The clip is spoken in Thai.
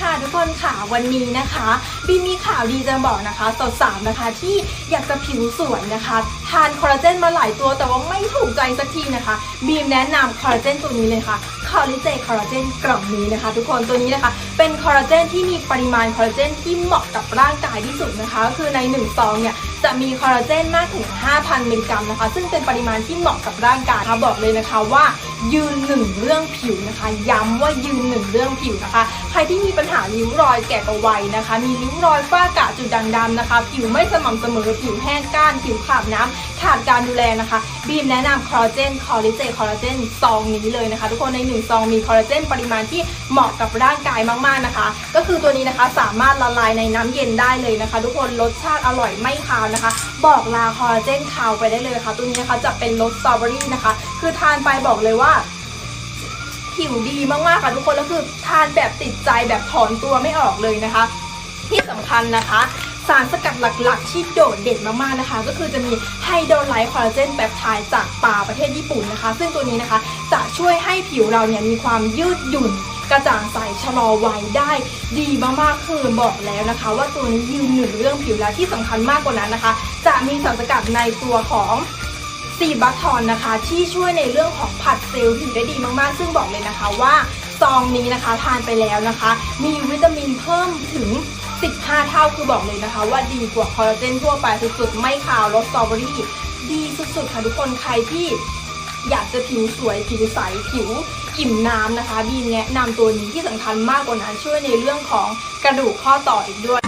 ค่ะทุกคนค่ะวันนี้นะคะบีมมีข่าวดีจะบอกนะคะสาวๆนะคะที่อยากจะผิวสวยนะคะทานคอลลาเจนมาหลายตัวแต่ว่าไม่ถูกใจสักทีนะคะบีมแนะนำคอลลาเจนตัวนี้เลยค่ะคอลลิเจคอลลาเจนกล่องนี้นะคะ ทุกคนตัวนี้นะคะ เป็นคอลลาเจนที่มีปริมาณคอลลาเจนที่เหมาะกับร่างกายที่สุดนะคะก็คือใน1ซองเนี่ยจะมีคอลลาเจนมากถึง 5,000 มิลลิกรัมนะคะ ซึ่งเป็นปริมาณที่เหมาะกับร่างกายนะคะบอกเลยนะคะว่า ยืนหนึ่งเรื่องผิวนะคะ ย้ำว่ายืนหนึ่งเรื่องผิวนะคะ ใครที่มีปัญหาริ้วรอยแก่กับวัยนะคะ มีริ้วรอยฝ้ากระจุดด่างดำนะคะ ผิวไม่สม่ำเสมอผิวแห้งก้านผิวขาดน้ำขาดการดูแลนะคะ บีมแนะนำคอลลาเจนคอลลิเจคอลลาเจนซองนี้เลยนะคะ ทุกคนในหนึ่งซองมีคอลลาเจนปริมาณที่เหมาะกับร่างกายมากๆนะคะ ก็คือตัวนี้นะคะสามารถละลายในน้ำเย็นได้เลยนะคะ ทุกคนรสชาติอร่อยไม่คาวนะคะ บอกลาคอลลาเจนคาวไปได้เลยค่ะ ตัวนี้นะคะจะเป็นรสสตรอเบอรี่นะคะ คือทานไปบอกเลยว่า ผิวดีมากๆค่ะทุกคนแล้วคือทานแบบติดใจแบบถอนตัวไม่ออกเลยนะคะ ที่สำคัญนะคะสารสกัดหลักๆ ที่โดดเด่นมากๆนะคะ ก็คือจะมีไฮโดรไลท์คอลลาเจนแบบไทยจากป่าประเทศญี่ปุ่นนะคะ ซึ่งตัวนี้นะคะจะช่วยให้ผิวเราเนี่ยมีความยืดหยุ่นกระจ่างใสชะลอวัยได้ดีมากๆคือบอกแล้วนะคะ ว่าตัวนี้ยืนหนึ่งเรื่องผิวแล้วที่สำคัญมากกว่านั้นนะคะ จะมีสารสกัดในตัวของ ซีบัคทอนนะคะ ที่ช่วยในเรื่องของผัดเซลล์ผิวได้ดีมากๆ ซึ่งบอกเลยนะคะว่าซองนี้นะคะทานไปแล้วนะคะ มีวิตามินเพิ่มถึง 15 เท่าคือบอกเลยนะคะ ว่าดีกว่าคอลลาเจนทั่วไปสุดๆ ไม่ขาวรสสตรอเบอรี่ดีสุดๆ ค่ะทุกคนใครที่อยากจะผิวสวยผิวใสผิวอิ่มน้ำนะคะบีมแนะนำตัวนี้ที่สำคัญมากกว่านั้นช่วยในเรื่องของกระดูกข้อต่ออีกด้วย